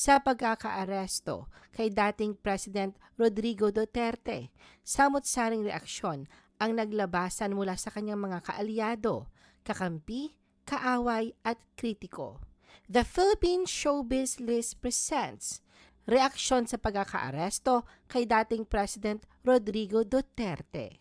sa pagkakaaresto kay dating President Rodrigo Duterte. Samot-saring reaksyon ang naglabasan mula sa kanyang mga kaalyado, kakampi, kaaway at kritiko. The Philippine Showbiz List presents Reaksyon sa pagkakaaresto kay dating President Rodrigo Duterte.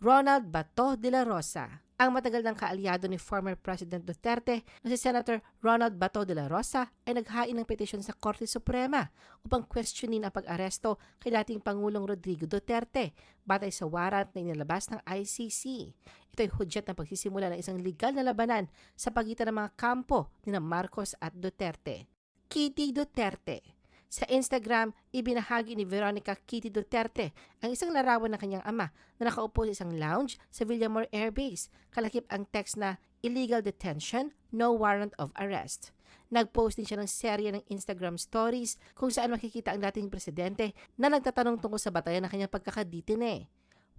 Ronald Bato de la Rosa ang matagal ng kaalyado ni former President Duterte na si Senator Ronald Bato de la Rosa ay naghain ng petisyon sa Korte Suprema upang questionin ang pag-aresto kay dating Pangulong Rodrigo Duterte batay sa warrant na inilabas ng ICC. Ito ay hudyat ng pagsisimula ng isang legal na labanan sa pagitan ng mga kampo ni Marcos at Duterte. Kitty Duterte sa Instagram, ibinahagi ni Veronica Kitty Duterte ang isang larawan ng kanyang ama na nakaupo sa isang lounge sa Villamor Air Base. Kalakip ang text na illegal detention, no warrant of arrest. Nag-post din siya ng serye ng Instagram stories kung saan makikita ang dating presidente na nagtatanong tungkol sa batayan ng kanyang pagkakaditine.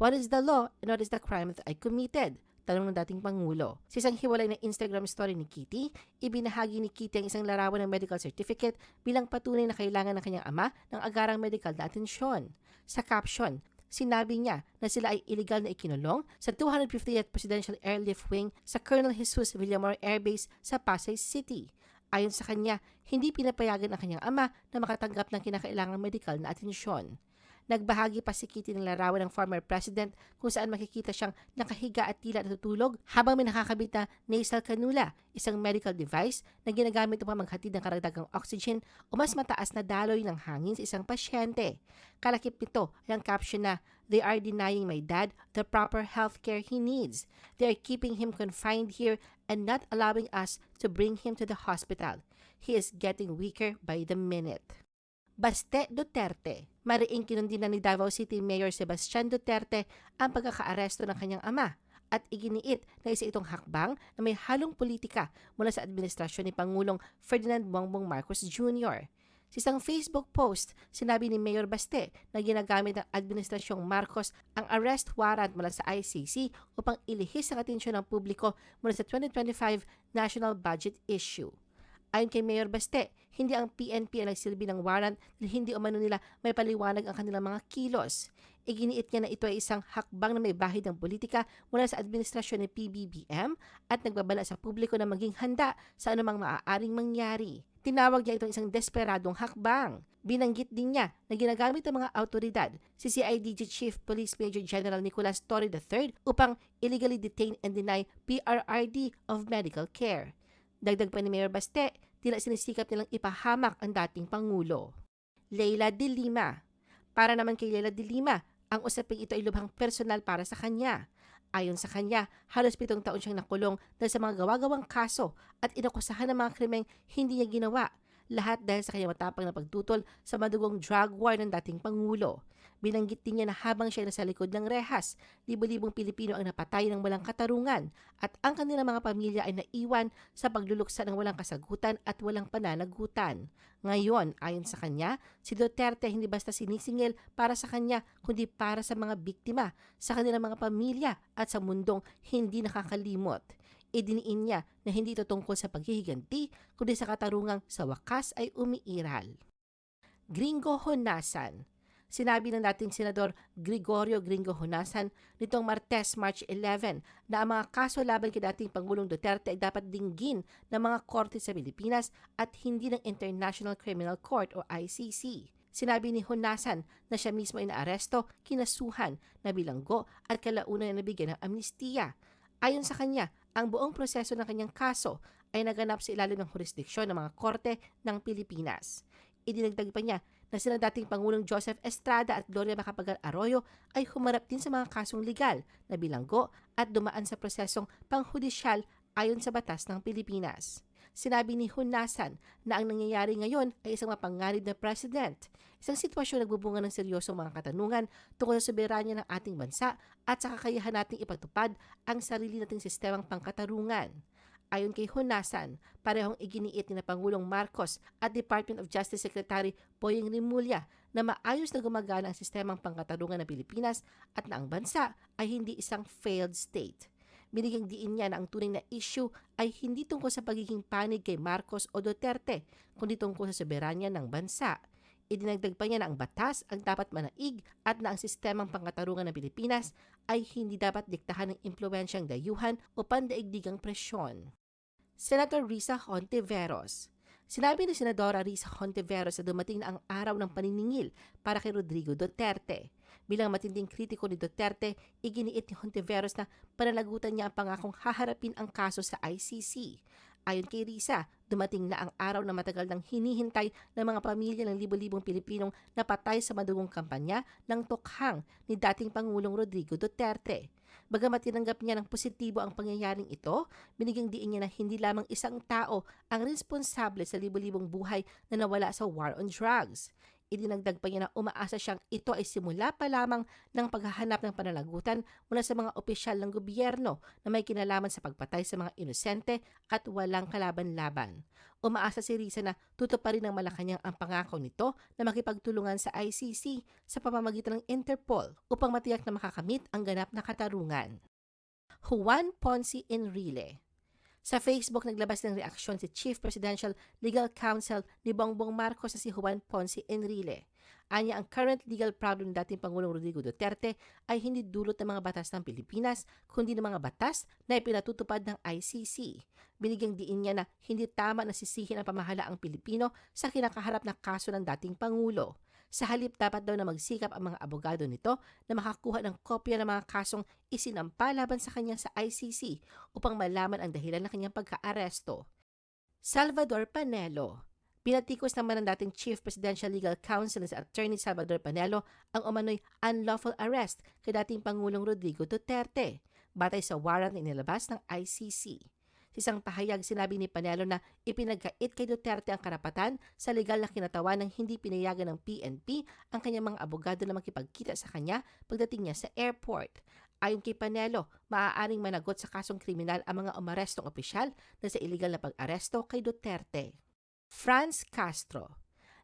What is the law and what is the crime that I committed? Tanong ng dating Pangulo. Sa isang hiwalay na Instagram story ni Kitty, ibinahagi ni Kitty ang isang larawan ng medical certificate bilang patunay na kailangan ng kanyang ama ng agarang medical na atensyon. Sa caption, sinabi niya na sila ay illegal na ikinulong sa 250th Presidential Airlift Wing sa Colonel Jesus Villamor Air Base sa Pasay City. Ayon sa kanya, hindi pinapayagan ang kanyang ama na makatanggap ng kinakailangang medical na atensyon. Nagbahagi pa si Kitty ng larawan ng former president kung saan makikita siyang nakahiga at tila natutulog habang may nakakabit na nasal cannula, isang medical device na ginagamit upang maghatid ng karagdagang oxygen o mas mataas na daloy ng hangin sa isang pasyente. Kalakip nito ay ang caption na, They are denying my dad the proper health care he needs. They are keeping him confined here and not allowing us to bring him to the hospital. He is getting weaker by the minute. Baste Duterte. Mariing kinundina ni Davao City Mayor Sebastian Duterte ang pagkakaaresto ng kanyang ama at iginiit na isa itong hakbang na may halong politika mula sa administrasyon ni Pangulong Ferdinand Bongbong Marcos Jr. Sa isang Facebook post, sinabi ni Mayor Baste na ginagamit ng Administrasyong Marcos ang arrest warrant mula sa ICC upang ilihis ang atensyon ng publiko mula sa 2025 national budget issue. Ayon kay Mayor Baste, hindi ang PNP ang nagsilbi ng warrant dahil hindi umano nila may paliwanag ang kanilang mga kilos. Iginiit niya na ito ay isang hakbang na may bahid ng politika mula sa administrasyon ni PBBM at nagbabala sa publiko na maging handa sa anumang maaaring mangyari. Tinawag niya itong isang desperadong hakbang. Binanggit din niya na ginagamit ng mga autoridad si CIDG Chief Police Major General Nicolas Torre III upang illegally detain and deny PRRD of medical care. Dagdag pa ni Mayor Baste, tila sinisikap nilang ipahamak ang dating Pangulo. Leila de Lima. Para naman kay Leila de Lima, ang usaping ito ay lubhang personal para sa kanya. Ayon sa kanya, halos pitong taon siyang nakulong dahil sa mga gawa-gawang kaso at inakusahan ng mga krimeng hindi niya ginawa. Lahat dahil sa kanyang matapang na pagtutol sa madugong drug war ng dating Pangulo. Binanggit din niya na habang siya nasa likod ng rehas, libo-libong Pilipino ang napatay ng walang katarungan at ang kanilang mga pamilya ay naiwan sa pagluluksa ng walang kasagutan at walang pananagutan. Ngayon, ayon sa kanya, si Duterte hindi basta sinisingil para sa kanya kundi para sa mga biktima, sa kanilang mga pamilya at sa mundong hindi nakakalimot. Idiniin niya na hindi ito tungkol sa paghihiganti kundi sa katarungang sa wakas ay umiiral. Gringo Honasan Sinabi ng dating Senador Gregorio Gringo Honasan nitong Martes, March 11 na ang mga kaso laban kay dating Pangulong Duterte ay dapat dinggin ng mga korte sa Pilipinas at hindi ng International Criminal Court o ICC. Sinabi ni Honasan na siya mismo ay naaresto, kinasuhan, nabilanggo at kalauna na nabigyan ng amnestiya. Ayon sa kanya, ang buong proseso ng kanyang kaso ay naganap sa ilalim ng jurisdiksyon ng mga korte ng Pilipinas. Idinagdag pa niya na sina dating Pangulong Joseph Estrada at Gloria Macapagal Arroyo ay humarap din sa mga kasong legal na bilanggo at dumaan sa prosesong panghudisyal ayon sa batas ng Pilipinas. Sinabi ni Hunasan na ang nangyayari ngayon ay isang mapanganib na president, isang sitwasyon nagbubunga ng seryosong mga katanungan tungkol sa soberanya ng ating bansa at sa kakayahan nating ipagtupad ang sarili nating sistemang pangkatarungan. Ayon kay Hunasan, parehong iginiit ni na Pangulong Marcos at Department of Justice Secretary Boying Rimulya na maayos na gumagana ang sistemang pangkatarungan ng Pilipinas at na ang bansa ay hindi isang failed state. Binigyang diin niya na ang tunay na issue ay hindi tungkol sa pagiging panig kay Marcos o Duterte, kundi tungkol sa soberanya ng bansa. Idinagdag pa niya na ang batas ang dapat manaig at na ang sistemang pangkatarungan ng Pilipinas ay hindi dapat diktahan ng impluensyang dayuhan o pandaigdigang presyon. Senator Risa Hontiveros Sinabi ni Senadora Risa Hontiveros na dumating na ang araw ng paniningil para kay Rodrigo Duterte. Bilang matinding kritiko ni Duterte, iginiit ni Hontiveros na panalagutan niya ang pangakong haharapin ang kaso sa ICC. Ayon kay Risa, dumating na ang araw na matagal nang hinihintay ng mga pamilya ng libo-libong Pilipinong napatay sa madugong kampanya ng tokhang ni dating Pangulong Rodrigo Duterte. Bagamat tinanggap niya ng positibo ang pangyayaring ito, binigyang diin niya na hindi lamang isang tao ang responsable sa libo-libong buhay na nawala sa war on drugs. Idinagdag pa niya na umaasa siyang ito ay simula pa lamang ng paghahanap ng panalagutan mula sa mga opisyal ng gobyerno na may kinalaman sa pagpatay sa mga inosente at walang kalaban-laban. Umaasa si Risa na tutuparin ng Malacanang ang pangako nito na makipagtulungan sa ICC sa pamamagitan ng Interpol upang matiyak na makakamit ang ganap na katarungan. Juan Ponce Enrile sa Facebook, naglabas ng reaksyon si Chief Presidential Legal Counsel ni Bongbong Marcos sa si Juan Ponce Enrile. Anya ang current legal problem ng dating Pangulong Rodrigo Duterte ay hindi dulot ng mga batas ng Pilipinas, kundi ng mga batas na ipinatutupad ng ICC. Binigyang diin niya na hindi tama na sisihin ang pamahala ang Pilipino sa kinakaharap na kaso ng dating Pangulo. Sa halip dapat daw na magsikap ang mga abogado nito na makakuha ng kopya ng mga kasong isinampa laban sa kanya sa ICC upang malaman ang dahilan ng kanyang pagkaaresto. Salvador Panelo Pinatikos naman ng dating Chief Presidential Legal Counsel sa Attorney Salvador Panelo ang umano'y unlawful arrest kay dating Pangulong Rodrigo Duterte batay sa warrant na inilabas ng ICC. Sa isang pahayag, sinabi ni Panelo na ipinagkait kay Duterte ang karapatan sa legal na kinatawan ng hindi pinayagan ng PNP ang kanyang mga abogado na makipagkita sa kanya pagdating niya sa airport. Ayon kay Panelo, maaaring managot sa kasong kriminal ang mga umarestong opisyal na sa iligal na pag-aresto kay Duterte. Franz Castro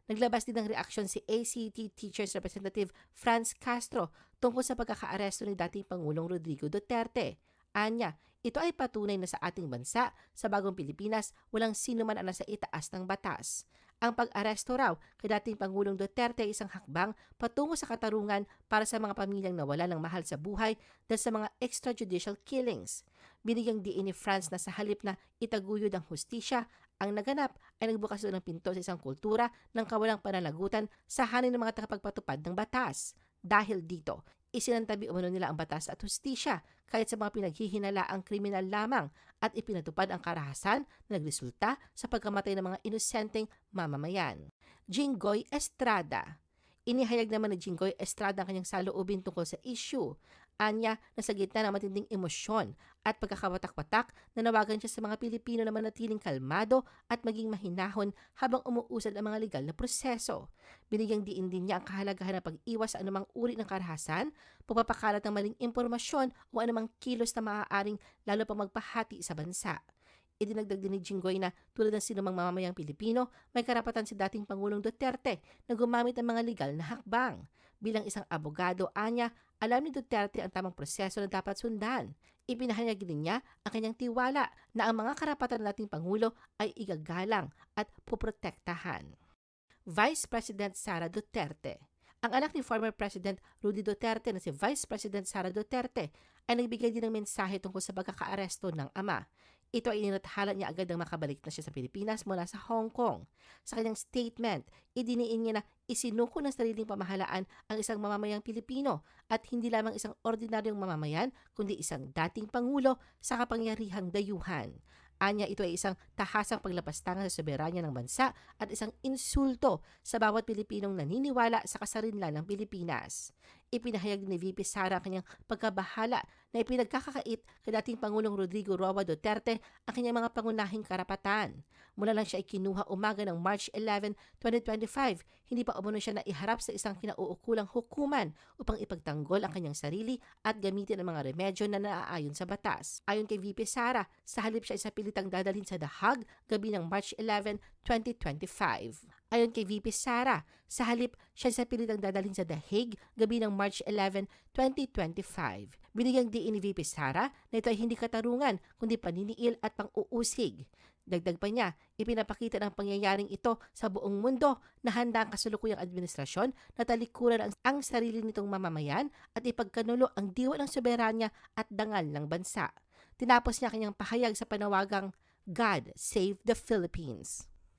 Naglabas din ng reaksyon si ACT Teachers Representative Franz Castro tungkol sa pagkakaaresto ni dating Pangulong Rodrigo Duterte. Anya, ito ay patunay na sa ating bansa, sa bagong Pilipinas, walang sino man ang nasa itaas ng batas. Ang pag-aresto raw kay dating Pangulong Duterte ay isang hakbang patungo sa katarungan para sa mga pamilyang nawala ng mahal sa buhay dahil sa mga extrajudicial killings. Binigyang diin ni France na sa halip na itaguyod ang hustisya, ang naganap ay nagbukas ng pinto sa isang kultura ng kawalang pananagutan sa hanin ng mga takapagpatupad ng batas. Dahil dito, isinantabi umano nila ang batas at hustisya kahit sa mga pinaghihinala ang kriminal lamang at ipinatupad ang karahasan na nagresulta sa pagkamatay ng mga inosenteng mamamayan. Jinggoy Estrada Inihayag naman ni Jinggoy Estrada ang kanyang saloobin tungkol sa issue Anya na sa gitna ng matinding emosyon at pagkakawatak-watak, nanawagan siya sa mga Pilipino na manatiling kalmado at maging mahinahon habang umuusad ang mga legal na proseso. Binigyang diin din niya ang kahalagahan ng pag-iwas sa anumang uri ng karahasan, pagpapakalat ng maling impormasyon o anumang kilos na maaaring lalo pa magpahati sa bansa. Idinagdag din ni Jinggoy na tulad ng sinumang mamamayang Pilipino, may karapatan si dating Pangulong Duterte na gumamit ng mga legal na hakbang. Bilang isang abogado, anya, alam ni Duterte ang tamang proseso na dapat sundan. Ipinahayag din niya ang kanyang tiwala na ang mga karapatan ng ating Pangulo ay igagalang at puprotektahan. Vice President Sara Duterte ang anak ni former President Rudy Duterte na si Vice President Sara Duterte ay nagbigay din ng mensahe tungkol sa pagkakaaresto ng ama. Ito ay ininathala niya agad nang makabalik na siya sa Pilipinas mula sa Hong Kong. Sa kanyang statement, idiniin niya na isinuko ng sariling pamahalaan ang isang mamamayang Pilipino at hindi lamang isang ordinaryong mamamayan kundi isang dating pangulo sa kapangyarihang dayuhan. Anya ito ay isang tahasang paglapastangan sa soberanya ng bansa at isang insulto sa bawat Pilipinong naniniwala sa kasarinlan ng Pilipinas. Ipinahayag ni VP Sara kanyang pagkabahala na ipinagkakakait kay dating Pangulong Rodrigo Roa Duterte ang kanyang mga pangunahing karapatan. Mula lang siya ay kinuha umaga ng March 11, 2025, hindi pa umano siya na iharap sa isang kinauukulang hukuman upang ipagtanggol ang kanyang sarili at gamitin ang mga remedyo na naaayon sa batas. Ayon kay VP Sara, sa halip siya ay sa pilitang dadalhin sa The Hague gabi ng March 11, 2025. Ayon kay VP Sara, sa halip siya sa pilitang dadalhin sa The Hague gabi ng March 11, 2025. Binigyang diin ni VP Sara na ito ay hindi katarungan kundi paniniil at pang-uusig. Dagdag pa niya, ipinapakita ng pangyayaring ito sa buong mundo na handa ang kasalukuyang administrasyon na talikuran ang, ang sarili nitong mamamayan at ipagkanulo ang diwa ng soberanya at dangal ng bansa. Tinapos niya kanyang pahayag sa panawagang God Save the Philippines.